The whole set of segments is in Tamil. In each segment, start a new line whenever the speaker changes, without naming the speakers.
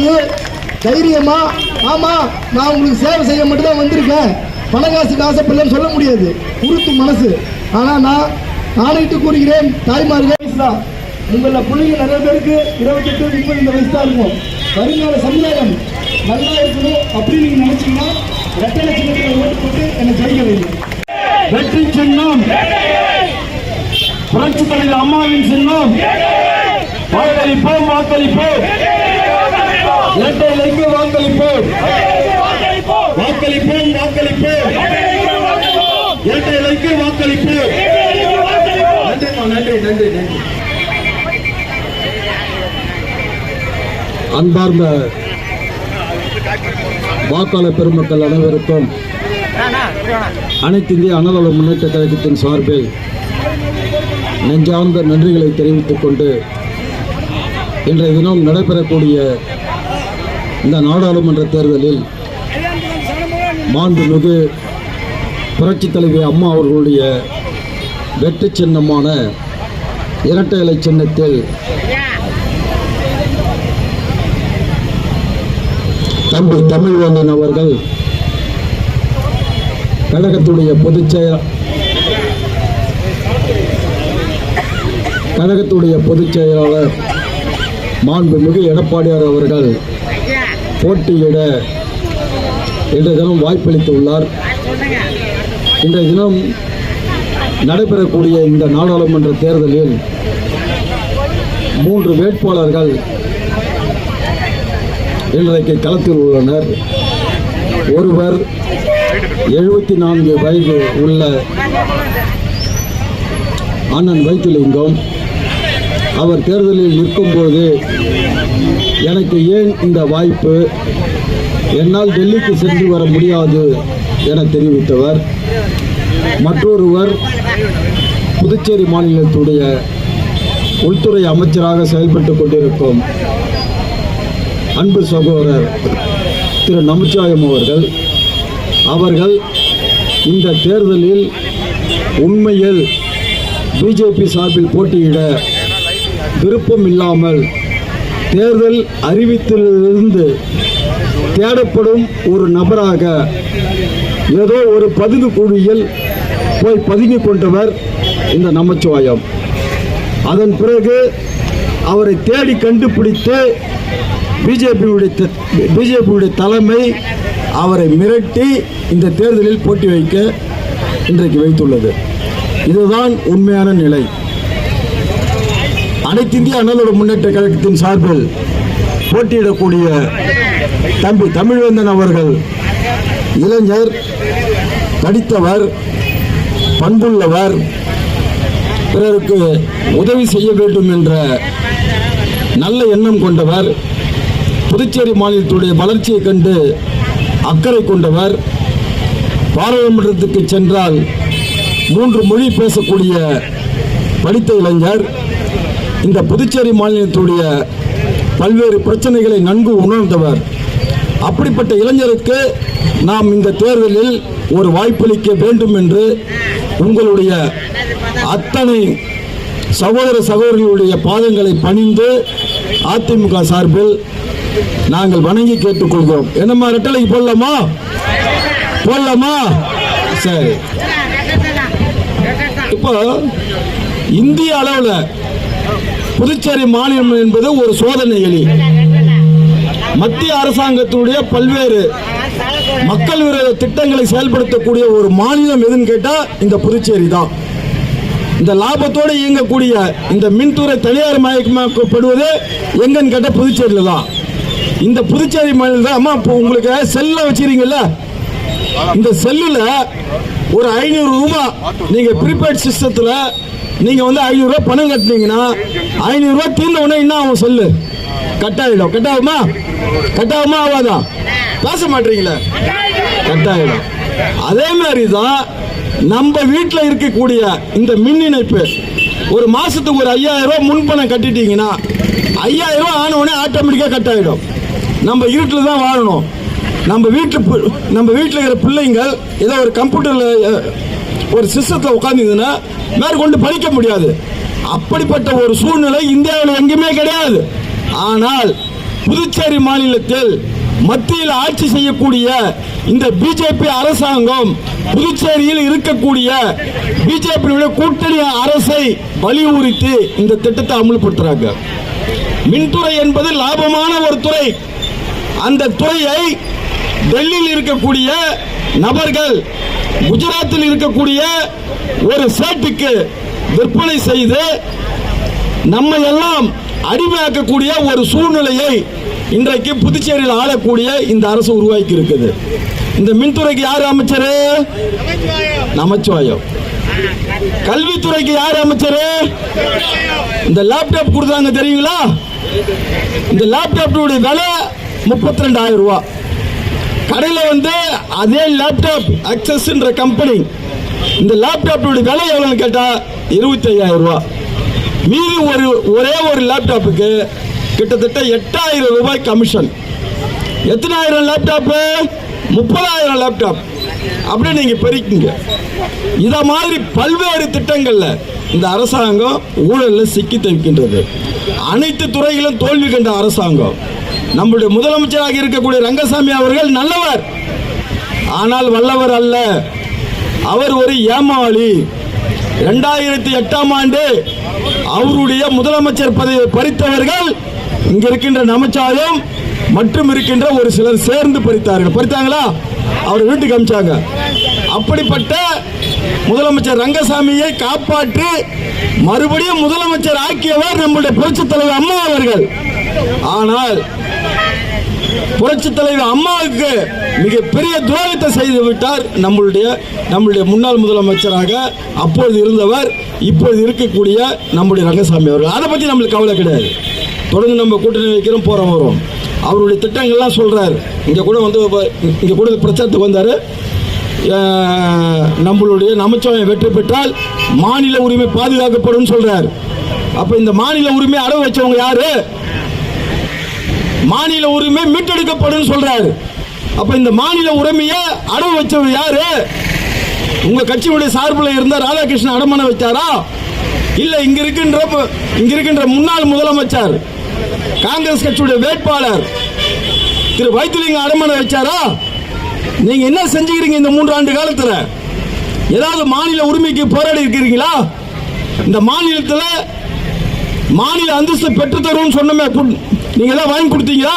மூணாவது தைரியமா ஆமா நான் உங்களுக்கு சேவை செய்ய மட்டும்தான் வந்திருக்கேன். பண ஆசைப்படலன்னு சொல்ல முடியாது. உறுத்து மனசு. ஆனா நான் ஆணையிட்டு கூறுகிறேன் தாய்மார்கள். வயசு தான். உங்கள பிள்ளைங்க நிறைய பேருக்கு இருபத்தெட்டு முப்பது இந்த வயசு தான் இருக்கும். வருங்கால சமுதாயம் நல்லா இருக்கணும் அப்படின்னு நீங்க நினைச்சீங்கன்னா ரெட்டை லட்சத்தில் ஓட்டு போட்டு என்னை ஜெயிக்க வைங்க
வெற்றி சின்னம். புரட்சி தலைவர் அம்மாவின் சின்னம். வாக்களிப்போம் வாக்களிப்போம். இரட்டை இலைக்கு வாக்களிப்போம். வாக்களிப்போம் வாக்களிப்போம். இரட்டை இலைக்கு வாக்களிப்போம். நன்றி நன்றி நன்றி அன்பார்ந்த வாக்காளர் பெருமக்கள் அனைவருக்கும் அனைத்து இந்திய அனதள முன்னேற்ற கழகத்தின் சார்பில் நெஞ்சார்ந்த நன்றிகளை தெரிவித்துக் கொண்டு இன்றைய தினம் நடைபெறக்கூடிய இந்த நாடாளுமன்ற தேர்தலில் மாண்புமிகு புரட்சி தலைவி அம்மா அவர்களுடைய வெற்றி சின்னமான இரட்டை இலை சின்னத்தில் தம்பி தமிழ்வேந்தன் அவர்கள் கழகத்துடைய பொதுச் செயல் கழகத்துடைய பொதுச் செயலாளர் மாண்புமிகு எடப்பாடியார் அவர்கள் போட்டியிட இன்றைய தினம் வாய்ப்பளித்துள்ளார். இன்றைய தினம் நடைபெறக்கூடிய இந்த நாடாளுமன்ற தேர்தலில் மூன்று வேட்பாளர்கள் இன்றைக்கு களத்தில் உள்ளனர். ஒருவர் எழுபத்தி நான்கு வயது உள்ள அண்ணன் வைத்திலிங்கம். அவர் தேர்தலில் நிற்கும்போது எனக்கு ஏன் இந்த வாய்ப்பு? என்னால் டெல்லிக்கு சென்று வர முடியாது என தெரிவித்தவர். மற்றொருவர் புதுச்சேரி மாநிலத்துடைய உள்துறை அமைச்சராக செயல்பட்டு கொண்டிருக்கும் அன்பு சகோதரர் திரு நமச்சிவாயம் அவர்கள் அவர்கள் இந்த தேர்தலில் உண்மையில் பிஜேபி சார்பில் போட்டியிட விருப்பம் இல்லாமல் தேர்தல் அறிவித்திலிருந்து தேடப்படும் ஒரு நபராக ஏதோ ஒரு பதுங்கு குழியில் போய் பதுங்கி கொண்டவர் இந்த நமச்சிவாயம். அதன் பிறகு அவரை தேடி கண்டுபிடித்து பிஜேபியுடைய பிஜேபியுடைய தலைமை அவரை மிரட்டி இந்த தேர்தலில் போட்டி வைக்க இன்றைக்கு வைத்துள்ளது. இதுதான் உண்மையான நிலை. அனைத்து இந்திய அண்ணலோட முன்னேற்ற கழகத்தின் சார்பில் போட்டியிடக்கூடிய தம்பி தமிழ்வேந்தன் அவர்கள் இளைஞர் படித்தவர் பண்புள்ளவர் பிறருக்கு உதவி செய்ய வேண்டும் என்ற நல்ல எண்ணம் கொண்டவர் புதுச்சேரி மாநிலத்துடைய வளர்ச்சியை கண்டு அக்கறை கொண்டவர் பாராளுமன்றத்துக்கு சென்றால் மூன்று மொழி பேசக்கூடிய படித்த இளைஞர் இந்த புதுச்சேரி மாநிலத்துடைய பல்வேறு பிரச்சனைகளை நன்கு உணர்ந்தவர். அப்படிப்பட்ட இளைஞருக்கு நாம் இந்த தேர்தலில் ஒரு வாய்ப்பளிக்க வேண்டும் என்று உங்களுடைய அத்தனை சகோதர சகோதரிகளுடைய பாதங்களை பணிந்து அதிமுக சார்பில் நாங்கள் வணங்கி கேட்டுக்கொள்கிறோம். என்னம்மா ரெட்டலைக்கு போடலாமா? போடலாமா? சரி. இப்போ இந்திய அளவில் புதுச்சேரி மாநிலம் என்பது ஒரு சோதனை எலி. மத்திய அரசாங்கத்தினுடைய பல்வேறு மக்கள் விரோத திட்டங்களை செயல்படுத்தக்கூடிய ஒரு மாநிலம் எதுன்னு கேட்டா இந்த புதுச்சேரி தான். இந்த லாபத்தோடு இயங்கக்கூடிய இந்த மின்துறை தனியார் மயக்கமாக்கப்படுவது எங்கன்னு கேட்டால் புதுச்சேரியில் தான். இந்த புதுச்சேரி மாநிலம் தான். அம்மா இப்போ உங்களுக்கு செல்ல வச்சிருக்கீங்கல்ல? இந்த செல்லில் ஒரு ஐநூறு ரூபாய் நீங்கள் ப்ரீபெய்ட் சிஸ்டத்தில் நீங்கள் வந்து ஐநூறுரூவா பணம் கட்டினீங்கன்னா ஐநூறுரூவா தீர்ந்த உடனே என்ன ஆகும் சொல்லு? கட்டாயிடும். கட்டாகுமா? கட்டாகுமா ஆகாதா? பேச மாட்டீங்களே. கட்டாயிடும். அதே மாதிரி தான் நம்ம வீட்டில் இருக்கக்கூடிய இந்த மின் இணைப்பு ஒரு மாசத்துக்கு ஒரு ஐயாயிரம் ரூபாய் முன்பணம் கட்டிட்டீங்கன்னா ஐயாயிரம் ரூபாய் ஆன உடனே ஆட்டோமேட்டிக்காக கட் ஆகிடும் நம்ம இருட்டில் தான் வாழணும். நம்ம வீட்டு நம்ம வீட்டில் இருக்கிற பிள்ளைங்கள் ஏதோ ஒரு கம்ப்யூட்டரில் ஒரு சிஸ்டத்தில் உட்காந்துதுன்னா மேற்கொண்டு படிக்க முடியாது. அப்படிப்பட்ட ஒரு சூழ்நிலை இந்தியாவில் எங்கேயுமே கிடையாது. ஆனால் புதுச்சேரி மாநிலத்தில் மத்தியில் ஆட்சி செய்யக்கூடிய இந்த பிஜேபி அரசாங்கம் புதுச்சேரியில் இருக்கக்கூடிய பிஜேபியுடைய கூட்டணி அரசை வலியுறுத்தி இந்த திட்டத்தை அமல்படுத்துறாங்க. மின்துறை என்பது லாபமான ஒரு துறை. அந்த துறையை டெல்லியில் இருக்கக்கூடிய நபர்கள் குஜராத்தில் இருக்கக்கூடிய ஒரு சேட்டுக்கு விற்பனை செய்து நம்ம எல்லாம் அடிமையாக்கக்கூடிய ஒரு சூழ்நிலையை இன்றைக்கு புதுச்சேரியில் ஆளக்கூடிய இந்த அரசு உருவாக்கி இருக்குது இந்த மின்துறைக்கு யார் அமைச்சர்? நமச்சிவாயம். கல்வித்துறைக்கு யார் அமைச்சர்? இந்த லேப்டாப் கொடுத்தாங்க தெரியுங்களா? இந்த லேப்டாப்புடைய விலை முப்பத்தி ரெண்டாயிரம் ரூபாய் கடையில் வந்து அதே லேப்டாப் அக்சஸ்ன்ற கம்பெனி இந்த லேப்டாப்போட விலை எவ்வளோன்னு கேட்டால் இருபத்தி ஐயாயிரம் மீதி ஒரு ஒரே ஒரு லேப்டாப்புக்கு கிட்டத்தட்ட எட்டாயிரம் ரூபாய் கமிஷன் எத்தனாயிரம் லேப்டாப்பு முப்பதாயிரம் லேப்டாப் அப்படின்னு நீங்கள் பெருக்கிங்க. இதை மாதிரி பல்வேறு திட்டங்களில் இந்த அரசாங்கம் ஊழலில் சிக்கி தவிக்கின்றது. அனைத்து துறையிலும் தோல்வி கண்ட அரசாங்கம். நம்முடைய முதலமைச்சராக இருக்கக்கூடிய ரங்கசாமி அவர்கள் நல்லவர். ஆனால் வல்லவர் அல்ல. அவர் ஒரு ஏமாளி. இரண்டாயிரத்தி எட்டாம் ஆண்டு அவருடைய முதலமைச்சர் பதவியை பறித்தவர்கள் இங்க இருக்கின்ற நமச்சாயம் மற்றும் இருக்கின்ற ஒரு சிலர் சேர்ந்து பறித்தார்கள். பறித்தாங்களா? அவர் வீட்டுக்கு அமிச்சாங்க. அப்படிப்பட்ட முதலமைச்சர் ரங்கசாமியை காப்பாற்றி மறுபடியும் முதலமைச்சர் ஆக்கியவர் நம்முடைய புரட்சித் தலைவர் அம்மா அவர்கள். ஆனால் புரட்சி தலைவர் அம்மாவுக்கு மிகப்பெரிய துரோகத்தை செய்து விட்டார். நம்மளுடைய நம்மளுடைய முன்னாள் முதலமைச்சராக அப்பொழுது இருந்தவர் இப்பொழுது இருக்கக்கூடிய நம்முடைய ரங்கசாமி அவர்கள். அதை பற்றி நம்மளுக்கு கவலை கிடையாது. தொடர்ந்து நம்ம கூட்டணி வைக்கிறோம் போகிறோம் வரோம் அவருடைய திட்டங்கள்லாம் சொல்கிறார் இங்கே கூட வந்து இங்கே கூட பிரச்சாரத்துக்கு வந்தார். நம்மளுடைய நமச்சிவாயம் வெற்றி பெற்றால் மாநில உரிமை பாதுகாக்கப்படும் சொல்கிறார் அப்போ இந்த மாநில உரிமை அடவு வச்சவங்க யாரு? மாநில உரிமை மீட்டெடுக்கப்படும் சொல்றாரு. அப்ப இந்த மாநில உரிமையை அடவு வச்சவர் யாரு? உங்க கட்சியுடைய சார்பில் இருந்த ராதாகிருஷ்ணன் அடமான வச்சாரா? இல்ல இங்க இருக்கின்ற இங்க இருக்கின்ற முன்னாள் முதலமைச்சர் காங்கிரஸ் கட்சியுடைய வேட்பாளர் திரு வைத்திலிங்க அடமான வச்சாரா? நீங்க என்ன செஞ்சுக்கிறீங்க இந்த மூன்று ஆண்டு காலத்துல? ஏதாவது மாநில உரிமைக்கு போராடி இருக்கிறீங்களா? இந்த மாநிலத்தில் மாநில அந்தஸ்து பெற்று தரும்னு சொன்னமே நீங்க எல்லாம் வாங்கி கொடுத்தீங்களா?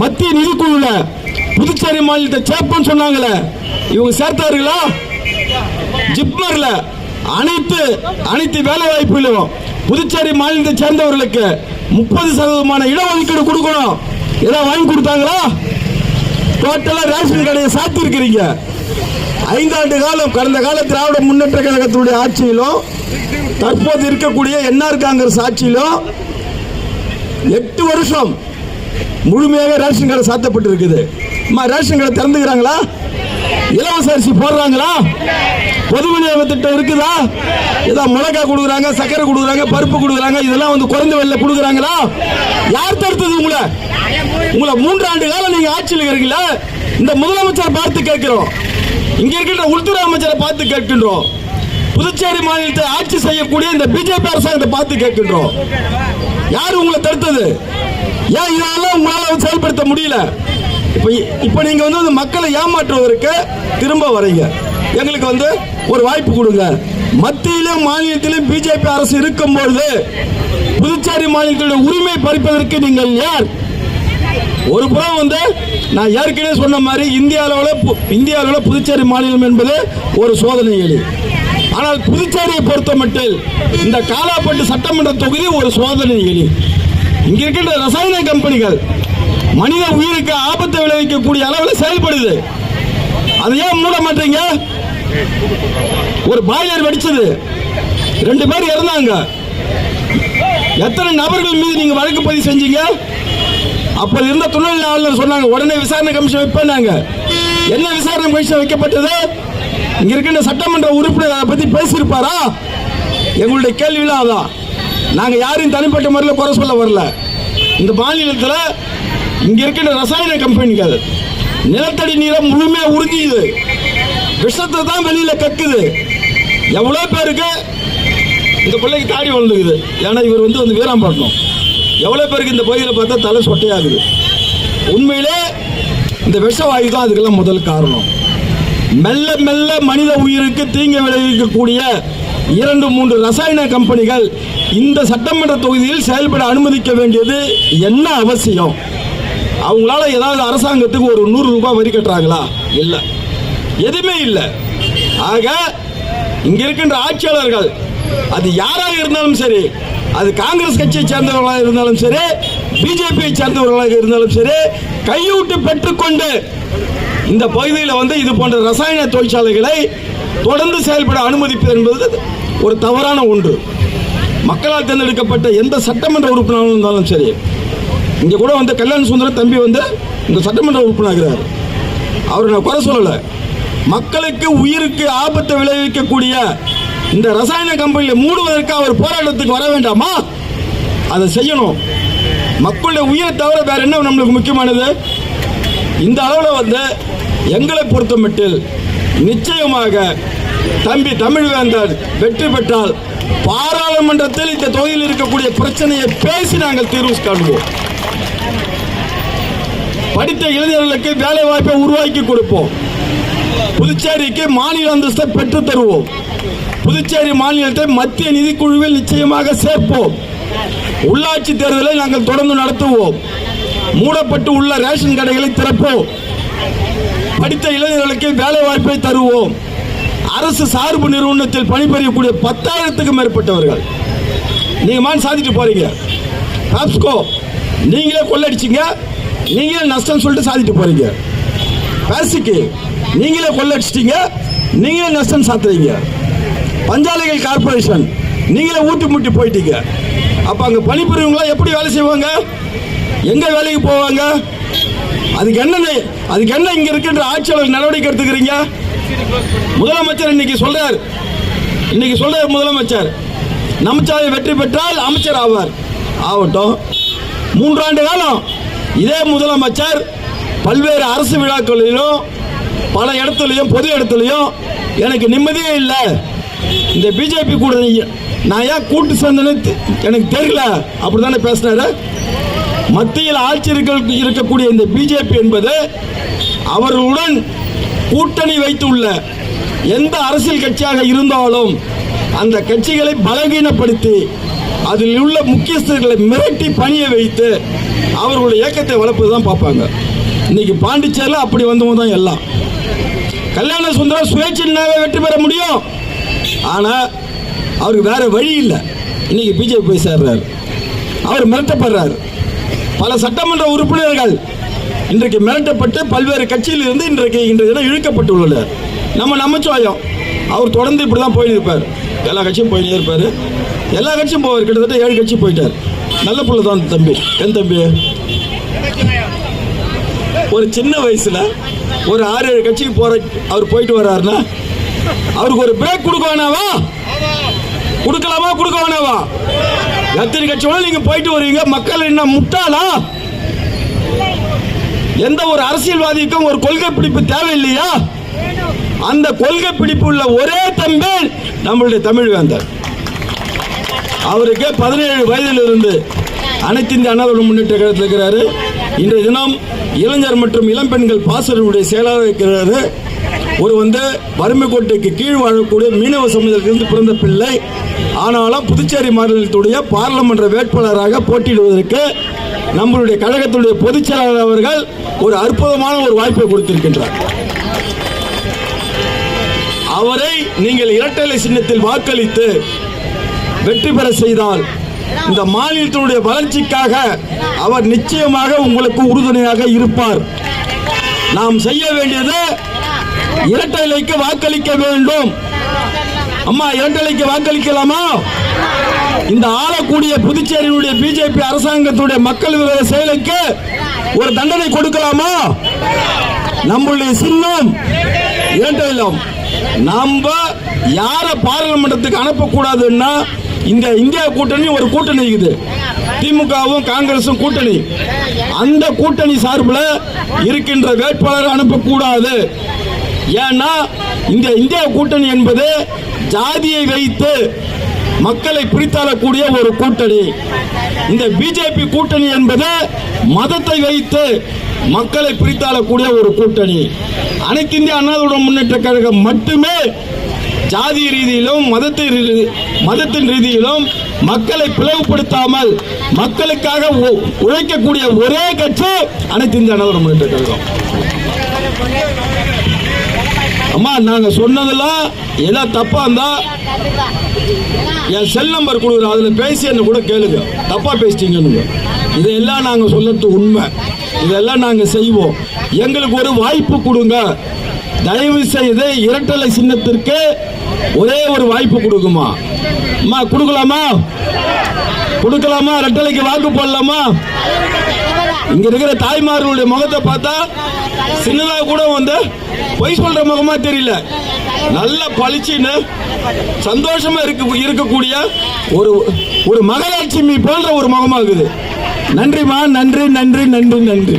மத்திய நிதிக்குழுல புதுச்சேரி மாநிலத்தை சேர்ப்போம்னு சொன்னாங்களே இவங்க சேர்த்தார்களா? ஜிப்மர்ல அனைத்து அனைத்து வேலை வாய்ப்புகளும் புதுச்சேரி மாநிலத்தை சேர்ந்தவர்களுக்கு முப்பது சதவீதமான இடஒதுக்கீடு கொடுக்கணும். ஏதாவது வாங்கி கொடுத்தாங்களா? டோட்டலா ரேஷன் கடையை சாத்திருக்கிறீங்க ஐந்தாண்டு காலம் கடந்த கால திராவிட முன்னேற்ற கழகத்தினுடைய ஆட்சியிலும் தற்போது இருக்கக்கூடிய என்ஆர் காங்கிரஸ் ஆட்சியிலும் எட்டு வருஷம் முழுமையாக ரேஷன் கடை சாத்தப்பட்டிருக்குது. அம்மா ரேஷன் கடை திறந்துக்கிறாங்களா? இலவச அரிசி போடுறாங்களா? பொது விநியோக திட்டம் இருக்குதா? ஏதோ மிளகா கொடுக்குறாங்க சக்கரை கொடுக்குறாங்க பருப்பு கொடுக்குறாங்க இதெல்லாம் வந்து குறைந்த வெளில கொடுக்குறாங்களா? யார் தடுத்தது உங்களை? உங்களை மூன்றாண்டு காலம் நீங்க ஆட்சியில் இருக்கீங்களா இந்த முதலமைச்சர் பார்த்து கேட்கிறோம். இங்க இருக்கின்ற உள்துறை அமைச்சரை பார்த்து கேட்கின்றோம். புதுச்சேரி மாநிலத்தை ஆட்சி செய்யக்கூடிய இந்த பிஜேபி அரசாங்கத்தை பார்த்து கேட்கின்றோம். யார் உங்களை தடுத்தது? ஏன் இதெல்லாம் உங்களால் வந்து செயல்படுத்த முடியல? இப்போ இப்போ நீங்க வந்து அந்த மக்களை ஏமாற்றுவதற்கு திரும்ப வரீங்க. எங்களுக்கு வந்து ஒரு வாய்ப்பு கொடுங்க. மத்தியிலும் மாநிலத்திலும் பிஜேபி அரசு இருக்கும்பொழுது புதுச்சேரி மாநிலத்தினுடைய உரிமை பறிப்பதற்கு நீங்கள் யார்? ஒரு புறம் வந்து நான் ஏற்கனவே சொன்ன மாதிரி இந்திய அளவில் பு- இந்திய அளவில் புதுச்சேரி மாநிலம் என்பது ஒரு சோதனை எலி ஆனால் புதுச்சேரியை பொறுத்த மட்டில் இந்த காலாப்பட்டு சட்டமன்ற தொகுதி ஒரு சோதனை எலி இங்க இருக்கின்ற ரசாயன கம்பெனிகள் மனித உயிருக்கு ஆபத்தை விளைவிக்கக்கூடிய அளவில் செயல்படுது. அதை ஏன் மூட மாட்டீங்க? ஒரு பாய்லர் வெடிச்சது. ரெண்டு பேர் இறந்தாங்க. எத்தனை நபர்கள் மீது நீங்க வழக்கு பதிவு செஞ்சீங்க? அப்ப இருந்த துணைநிலை ஆளுநர் சொன்னாங்க உடனே விசாரணை கமிஷன் வைப்பேன்னாங்க. என்ன விசாரணை முயற்சி வைக்கப்பட்டது? இங்க இருக்கின்ற சட்டமன்ற உறுப்பினர் அதை பத்தி பேசியிருப்பாரா? எங்களுடைய கேள்விலாம் அதான். நாங்க யாரையும் தனிப்பட்ட முறையில் குறை சொல்ல வரல. இந்த மாநிலத்தில் இங்க இருக்கின்ற ரசாயன கம்பெனிகள் நிலத்தடி நீரை முழுமையாக உறிஞ்சிது விஷத்தை தான் வெளியில கக்குது. எவ்வளோ பேருக்கு இந்த பிள்ளைக்கு தாடி வளர்ந்துக்குது. ஏன்னா இவர் வந்து வந்து வீராம்பட்டினம். எவ்வளோ பேருக்கு இந்த பகுதியில் பார்த்தா தலை சொட்டையாகுது உண்மையிலே இந்த விஷவாயு தான் அதுக்கெல்லாம் முதல் காரணம். மெல்ல மெல்ல மனித உயிருக்கு தீங்கு விளைவிக்கக்கூடிய இரண்டு மூன்று ரசாயன கம்பெனிகள் இந்த சட்டமன்ற தொகுதியில் செயல்பட அனுமதிக்க வேண்டியது என்ன அவசியம்? அவங்களால ஏதாவது அரசாங்கத்துக்கு ஒரு நூறு ரூபாய் வரி கட்டுறாங்களா? இல்லை. எதுவுமே இல்லை. ஆக இங்க இருக்கின்ற ஆட்சியாளர்கள் அது யாராக இருந்தாலும் சரி அது காங்கிரஸ் கட்சியை சேர்ந்தவர்களாக இருந்தாலும் சரி பிஜேபியை சேர்ந்தவர்களாக இருந்தாலும் சரி கையூட்டு பெற்றுக்கொண்டு இந்த பகுதியில் வந்து இது போன்ற ரசாயன தொழிற்சாலைகளை தொடர்ந்து செயல்பட அனுமதிப்பது என்பது ஒரு தவறான ஒன்று. மக்களால் தேர்ந்தெடுக்கப்பட்ட எந்த சட்டமன்ற உறுப்பினராக இருந்தாலும் சரி இங்கே கூட வந்து கல்யாண சுந்தரம் தம்பி வந்து இந்த சட்டமன்ற உறுப்பினராகிறார். அவர் நான் குறை சொல்லலை. மக்களுக்கு உயிருக்கு ஆபத்தை விளைவிக்கக்கூடிய இந்த ரசாயன கம்பெனியை மூடுவதற்கு அவர் போராட்டத்துக்கு வர வேண்டாமா? அதை செய்யணும். மக்களுடைய உயிரை தவிர வேற என்ன நம்மளுக்கு முக்கியமானது? இந்த அளவில் வந்து எங்களை பொறுத்தமட்டில் நிச்சயமாக தம்பி தமிழ்வேந்தர் வெற்றி பெற்றால் பாராளுமன்றத்தில் இந்த தொகுதியில் இருக்கக்கூடிய பிரச்சனையை பேசி நாங்கள் தீர்வு காண்போம். படித்த இளைஞர்களுக்கு வேலை வாய்ப்பை உருவாக்கி கொடுப்போம். புதுச்சேரிக்கு மாநில அந்தஸ்தை பெற்று தருவோம். புதுச்சேரி மாநிலத்தை மத்திய நிதிக்குழுவில் நிச்சயமாக சேர்ப்போம். உள்ளாட்சி தேர்தலை நாங்கள் தொடர்ந்து நடத்துவோம். மூடப்பட்டு உள்ள ரேஷன் கடைகளை திறப்போம். படித்த இளைஞர்களுக்கு வேலை வாய்ப்பை தருவோம். அரசு சார்பு நிறுவனத்தில் பணிபுரியக்கூடிய பத்தாயிரத்துக்கும் மேற்பட்டவர்கள். நீங்க மான் சாதிட்டு போறீங்க. பாப்ஸ்கோ நீங்களே கொள்ளடிச்சிங்க. நீங்களே நஷ்டம் சொல்லிட்டு சாதிட்டு போறீங்க. பேசிக்கு நீங்களே கொள்ளடிச்சிட்டீங்க. நீங்களே நஷ்டம் சாத்துறீங்க. பஞ்சாலைகள் கார்பரேஷன் நீங்களே ஊட்டி முட்டி போயிட்டீங்க. அப்ப அங்க பணிபுரியவங்களா எப்படி வேலை செய்வாங்க? எங்க வேலைக்கு போவாங்க? அதுக்கு என்ன அதுக்கு என்ன இங்க இருக்கின்ற ஆட்சியாளர் நடவடிக்கை எடுத்துக்கிறீங்க? முதலமைச்சர் இன்னைக்கு சொல்றார். இன்னைக்கு சொல்றார் முதலமைச்சர். நமச்சாலை வெற்றி பெற்றால் அமைச்சர் ஆவார். ஆகட்டும். மூன்றாண்டு காலம் இதே முதலமைச்சர் பல்வேறு அரசு விழாக்களிலும் பல இடத்துலையும் பொது இடத்துலையும் எனக்கு நிம்மதியே இல்லை. இந்த பிஜேபி கூட நான் ஏன் கூட்டு சேர்ந்தேன்னு எனக்கு தெரியல. அப்படிதானே பேசினாரு மத்தியில் ஆட்சி இருக்க- இருக்கக்கூடிய இந்த பிஜேபி என்பது அவர்களுடன் கூட்டணி வைத்துள்ள எந்த அரசியல் கட்சியாக இருந்தாலும் அந்த கட்சிகளை பலகீனப்படுத்தி அதில் உள்ள முக்கியஸ்தர்களை மிரட்டி பணியை வைத்து அவர்களுடைய இயக்கத்தை வளர்ப்பது தான் பார்ப்பாங்க. இன்னைக்கு பாண்டிச்சேரியில் அப்படி வந்தவங்க தான் எல்லாம். கல்யாண சுந்தரம் சுயேட்சையினாவே வெற்றி பெற முடியும். ஆனால் அவருக்கு வேறு வழி இல்லை. இன்னைக்கு பிஜேபி போய் சேர்றார். அவர் மிரட்டப்படுறார். பல சட்டமன்ற உறுப்பினர்கள் இன்றைக்கு மிரட்டப்பட்டு பல்வேறு கட்சியிலிருந்து இன்றைக்கு இன்றைய தினம் இழுக்கப்பட்டுள்ளனர். நம்ம நமச்சிவாயம் அவர் தொடர்ந்து இப்படி தான் போயிட்டு இருப்பார் எல்லா கட்சியும் போயிட்டே இருப்பார். எல்லா கட்சியும் போவார். கிட்டத்தட்ட ஏழு கட்சி போயிட்டார். நல்ல பிள்ளை தான் அந்த தம்பி. என் தம்பி? ஒரு சின்ன வயசில் ஒரு ஆறு ஏழு கட்சிக்கு போகிற அவர் போயிட்டு வர்றாருன்னா அவருக்கு ஒரு பிரேக் கொடுக்க வேணாவா? கொடுக்கலாமா? கொடுக்க வேணாவா? எத்தனை கட்சியோட நீங்க போயிட்டு வருவீங்க. மக்கள் என்ன முட்டாளா? எந்த ஒரு அரசியல்வாதிக்கும் ஒரு கொள்கை பிடிப்பு தேவையில்லையா? அந்த கொள்கை பிடிப்பு உள்ள ஒரே தம்பி நம்மளுடைய தமிழ்வேந்தர். அவருக்கு பதினேழு வயதில் இருந்து அனைத்து இந்திய அண்ணா திராவிட முன்னேற்ற கழகத்தில் இருக்கிறாரு. இன்றைய தினம் இளைஞர் மற்றும் இளம்பெண்கள் பாசருடைய செயலாளர் இருக்கிறாரு. ஒரு வந்து வறுமை கோட்டைக்கு கீழ் வாழக்கூடிய மீனவ சமுதாயத்திலிருந்து பிறந்த பிள்ளை. ஆனாலும் புதுச்சேரி மாநிலத்துடைய பாராளுமன்ற வேட்பாளராக போட்டியிடுவதற்கு நம்மளுடைய கழகத்துடைய பொதுச் செயலாளர் அவர்கள் ஒரு அற்புதமான ஒரு வாய்ப்பை கொடுத்திருக்கின்றார். அவரை நீங்கள் இரட்டலை சின்னத்தில் வாக்களித்து வெற்றி பெற செய்தால் இந்த மாநிலத்தினுடைய வளர்ச்சிக்காக அவர் நிச்சயமாக உங்களுக்கு உறுதுணையாக இருப்பார். நாம் செய்ய வேண்டியது இரட்டைலைக்கு வாக்களிக்க வேண்டும். அம்மா இரட்டை வாக்களிக்கலாமா? இந்த ஆளக்கூடிய புதுச்சேரியினுடைய பிஜேபி அரசாங்கத்துடைய மக்கள் விரோத செயலுக்கு ஒரு தண்டனை கொடுக்கலாமா? நம்முடைய சின்னம் இரட்டை இலம் நாம யார பாராளுமன்றத்துக்கு அனுப்பக்கூடாதுன்னா இந்த இந்தியா கூட்டணி ஒரு கூட்டணி இருக்குது. திமுகவும் காங்கிரசும் கூட்டணி. அந்த கூட்டணி சார்பில் இருக்கின்ற வேட்பாளர் அனுப்பக்கூடாது. ஏன்னா இந்த இந்திய கூட்டணி என்பது ஜாதியை வைத்து மக்களை பிரித்தாளக்கூடிய ஒரு கூட்டணி. இந்த பிஜேபி கூட்டணி என்பது மதத்தை வைத்து மக்களை பிரித்தாளக்கூடிய ஒரு கூட்டணி. அனைத்து இந்திய அண்ணா முன்னேற்ற கழகம் மட்டுமே ஜாதி ரீதியிலும் மதத்தின் மதத்தின் ரீதியிலும் மக்களை பிளவுபடுத்தாமல் மக்களுக்காக உழைக்கக்கூடிய ஒரே கட்சி அனைத்து இந்திய அண்ணா முன்னேற்ற கழகம். அம்மா நாங்க சொன்னதெல்லாம் எல்லாம் தப்பா இருந்தா என் செல் நம்பர் கொடுக்குறேன் அதில் பேசி என்ன கூட கேளுங்க. தப்பா பேசிட்டீங்கன்னு இதெல்லாம் நாங்கள் சொல்லறது உண்மை. இதெல்லாம் நாங்கள் செய்வோம். எங்களுக்கு ஒரு வாய்ப்பு கொடுங்க. தயவு செய்து இரட்டலை சின்னத்திற்கு ஒரே ஒரு வாய்ப்பு கொடுக்குமா அம்மா கொடுக்கலாமா? கொடுக்கலாமா? இரட்டலைக்கு வாக்கு போடலாமா? இங்க இருக்கிற தாய்மார்களுடைய முகத்தை பார்த்தா சின்னதா கூட வந்து பொய் சொல்ற முகமா தெரியல. நல்ல பளிச்சுன்னு சந்தோஷமா இருக்கு இருக்கக்கூடிய ஒரு ஒரு மகளாட்சிமி போன்ற ஒரு முகமாகுது. இருக்குது நன்றிமா நன்றி நன்றி நன்றி நன்றி.